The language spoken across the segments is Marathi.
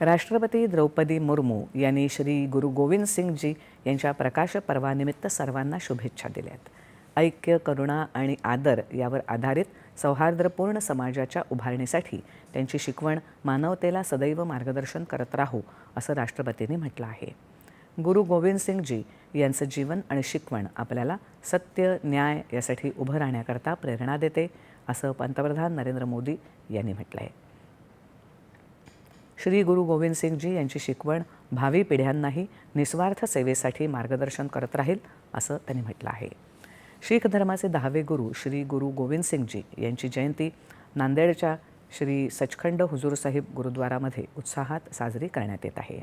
राष्ट्रपती द्रौपदी मुर्मू यांनी श्री गुरु गोविंद सिंगजी यांच्या प्रकाश पर्वानिमित्त सर्वांना शुभेच्छा दिल्यात ऐक्य करुणा आणि आदर यावर आधारित सौहार्दपूर्ण समाजाच्या उभारणीसाठी त्यांची शिकवण मानवतेला सदैव मार्गदर्शन करत राहू असं राष्ट्रपतींनी म्हटलं आहे. गुरु गोविंद सिंगजी यांचं जीवन आणि शिकवण आपल्याला सत्य न्याय यासाठी उभं राहण्याकरता प्रेरणा देते असं पंतप्रधान नरेंद्र मोदी यांनी म्हटलं आहे श्री गुरु गोविंद सिंगजी यांची शिकवण भावी पिढ्यांनाही निस्वार्थ सेवेसाठी मार्गदर्शन करत राहील असं त्यांनी म्हटलं आहे. शीख धर्माचे दहावे गुरु श्री गुरु गोविंद सिंगजी यांची जयंती नांदेडच्या श्री सचखंड हुजूर साहिब गुरुद्वारामध्ये उत्साहात साजरी करण्यात येत आहे.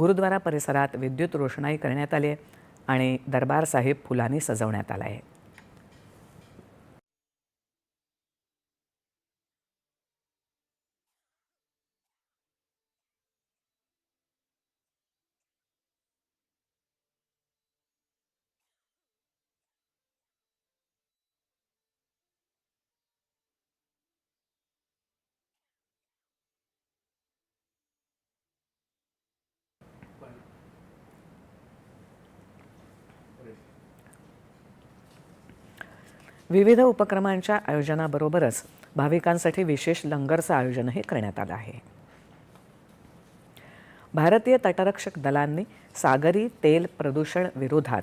गुरुद्वारा परिसरात विद्युत रोषणाई करण्यात आली आहे आणि दरबार साहेब फुलांनी सजवण्यात आला आहे. विविध उपक्रमांच्या आयोजनाबरोबरच भाविकांसाठी विशेष लंगरचं आयोजनही करण्यात आलं आहे. भारतीय तटरक्षक दलांनी सागरी तेल प्रदूषण विरोधात